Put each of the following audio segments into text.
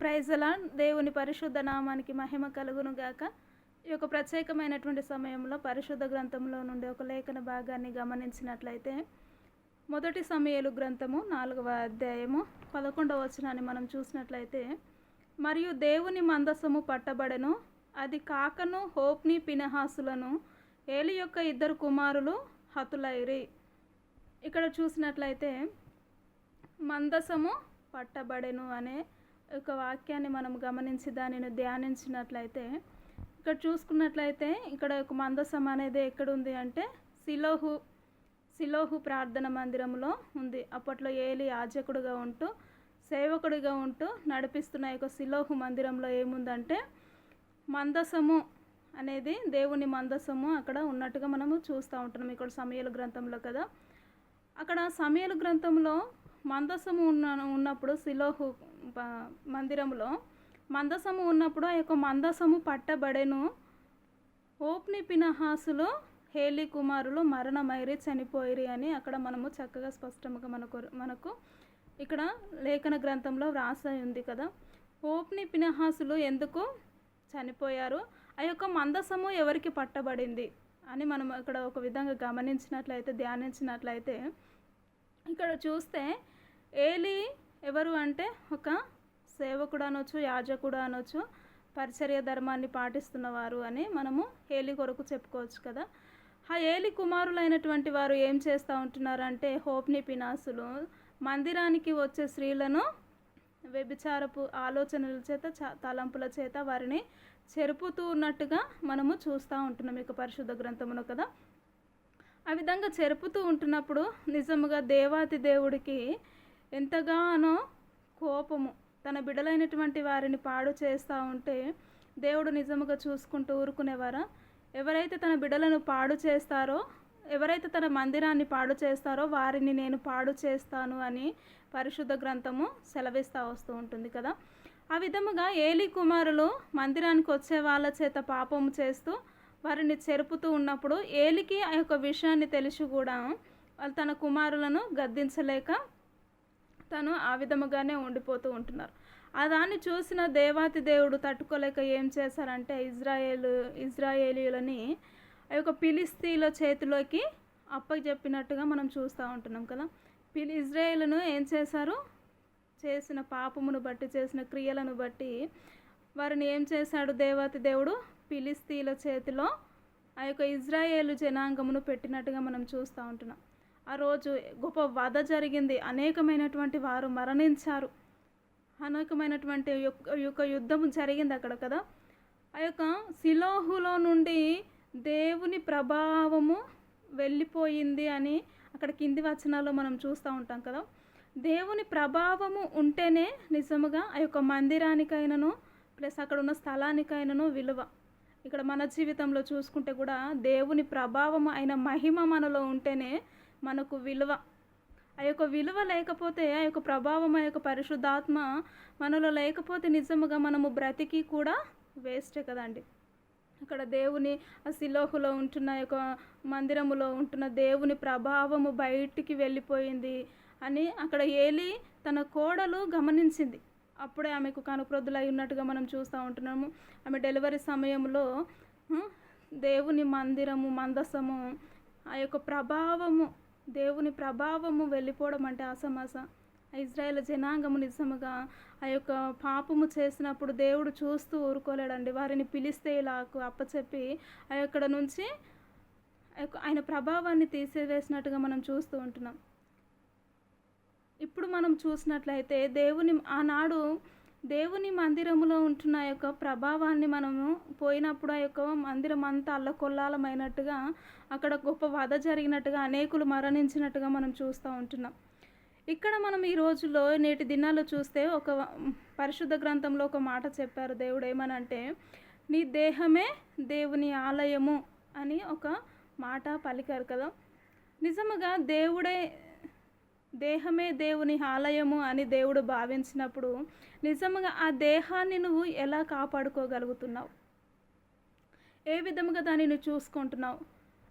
ప్రైజలా దేవుని పరిశుద్ధ నామానికి మహిమ కలుగును గాక. ఈ యొక్క ప్రత్యేకమైనటువంటి సమయంలో పరిశుద్ధ గ్రంథంలో నుండి ఒక లేఖన భాగాన్ని గమనించినట్లయితే మొదటి సమయలు గ్రంథము నాలుగవ అధ్యాయము పదకొండవ వచనాన్ని మనం చూసినట్లయితే మరియు దేవుని మందసము పట్టబడెను అది కాకను హోప్ని పినహాసులను ఏలి యొక్క ఇద్దరు కుమారులు హతులైరి. ఇక్కడ చూసినట్లయితే మందసము పట్టబడెను అనే ఒక వాక్యాన్ని మనం గమనించి దానిని ధ్యానించినట్లయితే ఇక్కడ చూసుకున్నట్లయితే ఇక్కడ ఒక మందసం అనేది ఎక్కడుంది అంటే సిలోహు సిలోహు ప్రార్థన మందిరంలో ఉంది. అప్పట్లో ఏలి యాజకుడుగా ఉంటూ సేవకుడిగా ఉంటూ నడిపిస్తున్న యొక్క సిలోహు మందిరంలో ఏముందంటే మందసము అనేది దేవుని మందసము అక్కడ ఉన్నట్టుగా మనము చూస్తూ ఉంటున్నాం. ఇక్కడ సమయలు గ్రంథంలో కదా. అక్కడ సమయలు గ్రంథంలో మందసము ఉన్న ఉన్నప్పుడు సిలోహు మందిరంలో మందసము ఉన్నప్పుడు ఆ యొక్క మందసము పట్టబడెను. ఓప్ని పినహాసులు హేలి కుమారులు మరణమైరి చనిపోయిరి అని అక్కడ మనము చక్కగా స్పష్టంగా మనకు మనకు ఇక్కడ లేఖన గ్రంథంలో వ్రాసి ఉంది కదా. ఓప్ని పినహాసులు ఎందుకు చనిపోయారు? ఆ యొక్క మందసము ఎవరికి పట్టబడింది? అని మనం ఇక్కడ ఒక విధంగా గమనించినట్లయితే ధ్యానించినట్లయితే ఇక్కడ చూస్తే ఏలి ఎవరు అంటే ఒక సేవకుడు అనొచ్చు యాజకుడు అనొచ్చు పరిచర్య ధర్మాన్ని పాటిస్తున్నవారు అని మనము ఏలి కొరకు చెప్పుకోవచ్చు కదా. ఆ ఏలి కుమారులైనటువంటి వారు ఏం చేస్తూ ఉంటున్నారంటే హోప్ని పినాసులు మందిరానికి వచ్చే స్త్రీలను వ్యభిచారపు ఆలోచనల చేత చ- తలంపుల చేత వారిని చెరుపుతూ ఉన్నట్టుగా మనము చూస్తూ ఉంటున్నాం ఇక పరిశుద్ధ గ్రంథమును కదా. ఆ విధంగా జరుపుతూ ఉంటున్నప్పుడు నిజముగా దేవాతి దేవుడికి ఎంతగానో కోపము. తన బిడలైనటువంటి వారిని పాడు చేస్తూ ఉంటే దేవుడు నిజముగా చూసుకుంటూ ఊరుకునేవారా? ఎవరైతే తన బిడలను పాడు చేస్తారో ఎవరైతే తన మందిరాన్ని పాడు చేస్తారో వారిని నేను పాడు చేస్తాను అని పరిశుద్ధ గ్రంథము సెలవిస్తూ వస్తూ ఉంటుంది కదా. ఆ విధముగా ఏలి కుమారులు మందిరానికి వచ్చే వాళ్ళ చేత పాపము చేస్తూ వారిని చెరుపుతూ ఉన్నప్పుడు ఏలికి ఆ యొక్క విషయాన్ని తెలిసి కూడా వాళ్ళు తన కుమారులను గద్దించలేక తను ఆ విధముగానే ఉండిపోతూ ఉంటున్నారు. ఆ దాన్ని చూసిన దేవాతి దేవుడు తట్టుకోలేక ఏం చేశారంటే ఇజ్రాయేలు ఇజ్రాయేలీలని ఆ యొక్క పిలిస్తీల చేతిలోకి అప్పచెప్పినట్టుగా మనం చూస్తూ ఉంటున్నాం కదా. పిలి ఇజ్రాయేలును ఏం చేశారు? చేసిన పాపమును బట్టి చేసిన క్రియలను బట్టి వారిని ఏం చేశాడు దేవతి దేవుడు? పిలిస్తీల చేతిలో ఆ యొక్క ఇజ్రాయేలు జనాంగమును పెట్టినట్టుగా మనం చూస్తూ ఉంటున్నాం. ఆ రోజు గొప్ప వధ జరిగింది. అనేకమైనటువంటి వారు మరణించారు. అనేకమైనటువంటి యొక్క యొక్క యుద్ధం జరిగింది అక్కడ కదా. ఆ యొక్క సిలోహులో నుండి దేవుని ప్రభావము వెళ్ళిపోయింది అని అక్కడ కింది వచనాల్లో మనం చూస్తూ ఉంటాం కదా. దేవుని ప్రభావము ఉంటేనే నిజముగా ఆ యొక్క మందిరానికైనను ప్లస్ అక్కడ ఉన్న స్థలానికైనను విలువ. ఇక్కడ మన జీవితంలో చూసుకుంటే కూడా దేవుని ప్రభావం అయిన మహిమ మనలో ఉంటేనే మనకు విలువ. ఆ యొక్క విలువ లేకపోతే ఆ యొక్క ప్రభావం ఆ యొక్క పరిశుద్ధాత్మ మనలో లేకపోతే నిజముగా మనము బ్రతికి కూడా వేస్టే కదండి. అక్కడ దేవుని ఆ సిలోహులో ఉంటున్న యొక్క మందిరములో ఉంటున్న దేవుని ప్రభావము బయటికి వెళ్ళిపోయింది అని అక్కడ ఏలి తన కోడలు గమనించింది. అప్పుడే ఆమెకు కనుప్రొద్దులై ఉన్నట్టుగా మనం చూస్తూ ఉంటున్నాము. ఆమె డెలివరీ సమయంలో దేవుని మందిరము మందసము ఆ యొక్క ప్రభావము దేవుని ప్రభావము వెళ్ళిపోవడం అంటే అసమాస. ఇజ్రాయేల్ జనాంగము నిజముగా ఆ యొక్క పాపము చేసినప్పుడు దేవుడు చూస్తూ ఊరుకోలేడండి. వారిని పిలిస్తే ఇలాకు అప్పచెప్పి ఆ యొక్క నుంచి ఆ యొక్క ఆయన ప్రభావాన్ని తీసివేసినట్టుగా మనం చూస్తూ ఉంటున్నాం. మనం చూసినట్లయితే దేవుని ఆనాడు దేవుని మందిరములో ఉంటున్న ఆ యొక్క ప్రభావాన్ని మనము పోయినప్పుడు ఆ యొక్క మందిరం అంతా అల్లకొల్లాలమైనట్టుగా అక్కడ గొప్ప వధ జరిగినట్టుగా అనేకులు మరణించినట్టుగా మనం చూస్తూ ఉంటున్నాం. ఇక్కడ మనం ఈ రోజుల్లో నేటి దినాల్లో చూస్తే ఒక పరిశుద్ధ గ్రంథంలో ఒక మాట చెప్పారు దేవుడు ఏమనంటే నీ దేహమే దేవుని ఆలయము అని ఒక మాట పలికారు కదా. నిజముగా దేవుడే దేహమే దేవుని ఆలయము అని దేవుడు భావించినప్పుడు నిజముగా ఆ దేహాన్ని నువ్వు ఎలా కాపాడుకోగలుగుతున్నావు? ఏ విధముగా దానిని చూసుకుంటున్నావు?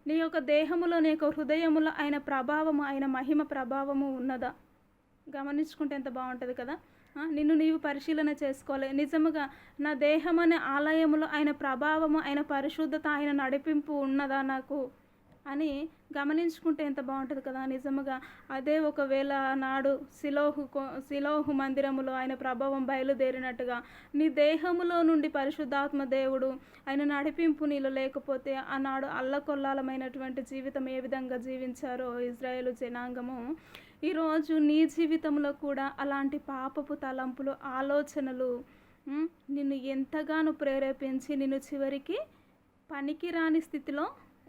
నీ యొక్క దేహములో నీ యొక్క హృదయములో ఆయన ప్రభావము ఆయన మహిమ ప్రభావము ఉన్నదా? గమనించుకుంటే ఎంత బాగుంటుంది కదా? నిన్ను నీవు పరిశీలన చేసుకోవాలి. నిజముగా నా దేహం అనే ఆలయంలో ఆయన ప్రభావము ఆయన పరిశుద్ధత ఆయన నడిపింపు ఉన్నదా నాకు? అని గమనించుకుంటే ఎంత బాగుంటుంది కదా. నిజముగా అదే ఒకవేళ నాడు శిలోహు శిలోహు మందిరములో ఆయన ప్రభావం బయలుదేరినట్టుగా నీ దేహములో నుండి పరిశుద్ధాత్మ దేవుడు ఆయన నడిపింపు నీలో లేకపోతే ఆనాడు అల్లకొల్లాలమైనటువంటి జీవితం ఏ విధంగా జీవించారో ఇజ్రాయేల్ జనాంగము. ఈరోజు నీ జీవితంలో కూడా అలాంటి పాపపు తలంపులు ఆలోచనలు నిన్ను ఎంతగానో ప్రేరేపించి నిన్ను చివరికి పనికిరాని స్థితిలో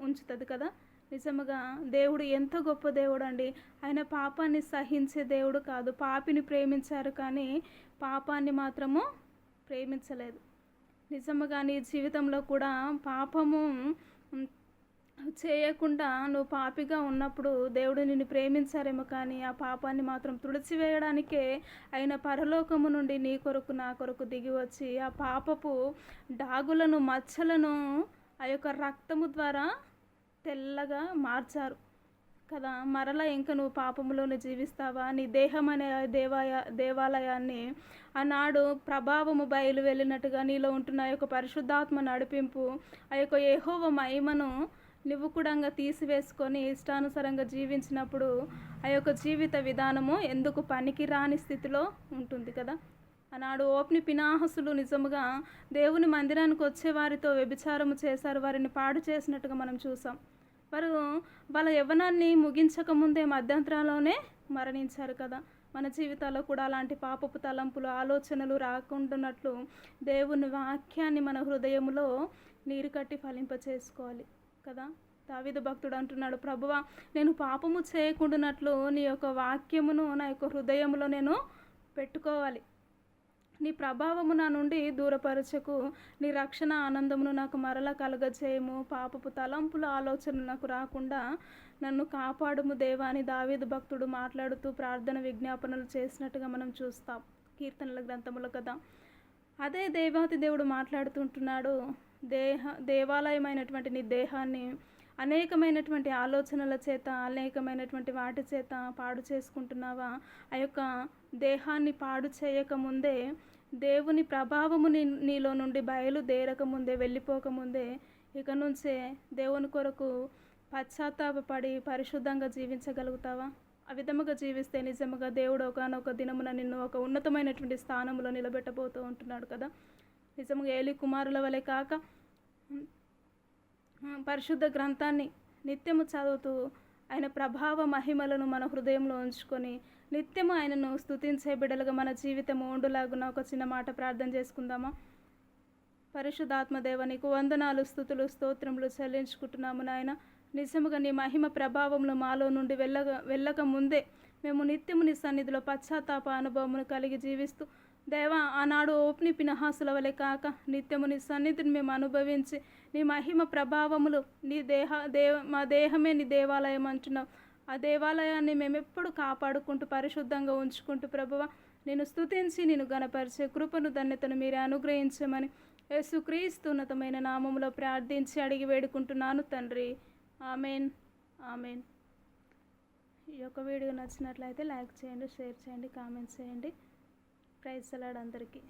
ఉంచుతుంది కదా. నిజముగా దేవుడు ఎంత గొప్ప దేవుడు అండి ఆయన పాపాన్ని సహించే దేవుడు కాదు. పాపిని ప్రేమించారు కానీ పాపాన్ని మాత్రము ప్రేమించలేదు. నిజముగా నీ జీవితంలో కూడా పాపము చేయకుండా నువ్వు పాపిగా ఉన్నప్పుడు దేవుడు నిన్ను ప్రేమించారేమో కానీ ఆ పాపాన్ని మాత్రం తుడిచివేయడానికే ఆయన పరలోకము నుండి నీ కొరకు నా కొరకు దిగి వచ్చి ఆ పాపపు డాగులను మచ్చలను ఆ యొక్క రక్తము ద్వారా తెల్లగా మార్చారు. కదా మరలా ఇంక నువ్వు పాపములోనే జీవిస్తావా? నీ దేహం అనే దేవాయ దేవాలయాన్ని ఆనాడు ప్రభావము బయలు వెళ్ళినట్టుగా నీలో ఉంటున్న ఆ యొక్క పరిశుద్ధాత్మ నడిపింపు ఆ యొక్క ఏహోవ మహిమను నివుకుడంగా తీసివేసుకొని ఇష్టానుసారంగా జీవించినప్పుడు ఆ యొక్క జీవిత విధానము ఎందుకు పనికి రాని స్థితిలో ఉంటుంది కదా? ఆనాడు ఓప్ని పినాహసులు నిజముగా దేవుని మందిరానికి వచ్చే వారితో వ్యభిచారము చేశారు. వారిని పాడు చేసినట్టుగా మనం చూసాం. వారు వాళ్ళ యవ్వనాన్ని ముగించక ముందే మధ్యంతరంలోనే మరణించారు కదా. మన జీవితాల్లో కూడా అలాంటి పాపపు తలంపులు ఆలోచనలు రాకుండాన్నట్లు దేవుని వాక్యాన్ని మన హృదయంలో నీరు కట్టి ఫలింప చేసుకోవాలి కదా. దావిద భక్తుడు అంటున్నాడు ప్రభువా నేను పాపము చేయకుండానట్లు నీ యొక్క వాక్యమును నా యొక్క హృదయంలో నేను పెట్టుకోవాలి. నీ ప్రభావము నా నుండి దూరపరచకు. నీ రక్షణ ఆనందమును నాకు మరల కలగజేయము. పాపపు తలంపుల ఆలోచనలు నాకు రాకుండా నన్ను కాపాడుము దేవా అని భక్తుడు మాట్లాడుతూ ప్రార్థన విజ్ఞాపనలు చేసినట్టుగా మనం చూస్తాం. కీర్తనల గ్రంథముల కదా అదే దేవాతి దేవుడు మాట్లాడుతుంటున్నాడు. దేహ దేవాలయమైనటువంటి నీ దేహాన్ని అనేకమైనటువంటి ఆలోచనల చేత అనేకమైనటువంటి వాటి చేత పాడు చేసుకుంటున్నావా? ఆ యొక్క దేహాన్ని పాడు చేయకముందే దేవుని ప్రభావము నీ నీలో నుండి బయలుదేరక ముందే వెళ్ళిపోకముందే ఇక నుంచే దేవుని కొరకు పశ్చాత్తాపడి పరిశుద్ధంగా జీవించగలుగుతావా? ఆ విధముగా జీవిస్తే నిజముగా దేవుడు ఒకనొక దినమున నిన్ను ఒక ఉన్నతమైనటువంటి స్థానంలో నిలబెట్టబోతూ ఉంటున్నాడు కదా. నిజముగా ఏలి కుమారుల వలె కాక పరిశుద్ధ గ్రంథాన్ని నిత్యము చదువుతూ ఆయన ప్రభావ మహిమలను మన హృదయంలో ఉంచుకొని నిత్యము ఆయనను స్తుతించే బిడలుగా మన జీవితం ఉండులాగున ఒక చిన్న మాట ప్రార్థన చేసుకుందామా? పరిశుద్ధాత్మదేవ నీకు వందనాలు స్థుతులు స్తోత్రములు చెల్లించుకుంటున్నాము నాయన. నిజముగా నీ మహిమ ప్రభావములు మాలో నుండి వెళ్ళక వెళ్ళక ముందే మేము నిత్యము నీ సన్నిధిలో పశ్చాత్తాప అనుభవమును కలిగి జీవిస్తూ దేవా ఆనాడు ఓప్ని పినహాసుల వలె కాక నిత్యము నీ సన్నిధిని మేము అనుభవించి నీ మహిమ ప్రభావములు నీ దేహ దేవ మా దేహమే నీ దేవాలయం అంటున్నావు ఆ దేవాలయాన్ని మేము ఎప్పుడు కాపాడుకుంటూ పరిశుద్ధంగా ఉంచుకుంటూ ప్రభువ నేను స్తుతించి నేను గనపరిచే కృపను ధన్యతను మీరే అనుగ్రహించమని యేసుక్రీస్తు ఉన్నతమైన నామములో ప్రార్థించి అడిగి వేడుకుంటున్నాను తండ్రి. ఆమెన్. ఆమెన్. ఈ యొక్క వీడియో నచ్చినట్లయితే లైక్ చేయండి షేర్ చేయండి కామెంట్స్ చేయండి. ప్రైజ్ సలాడ్ అందరికీ.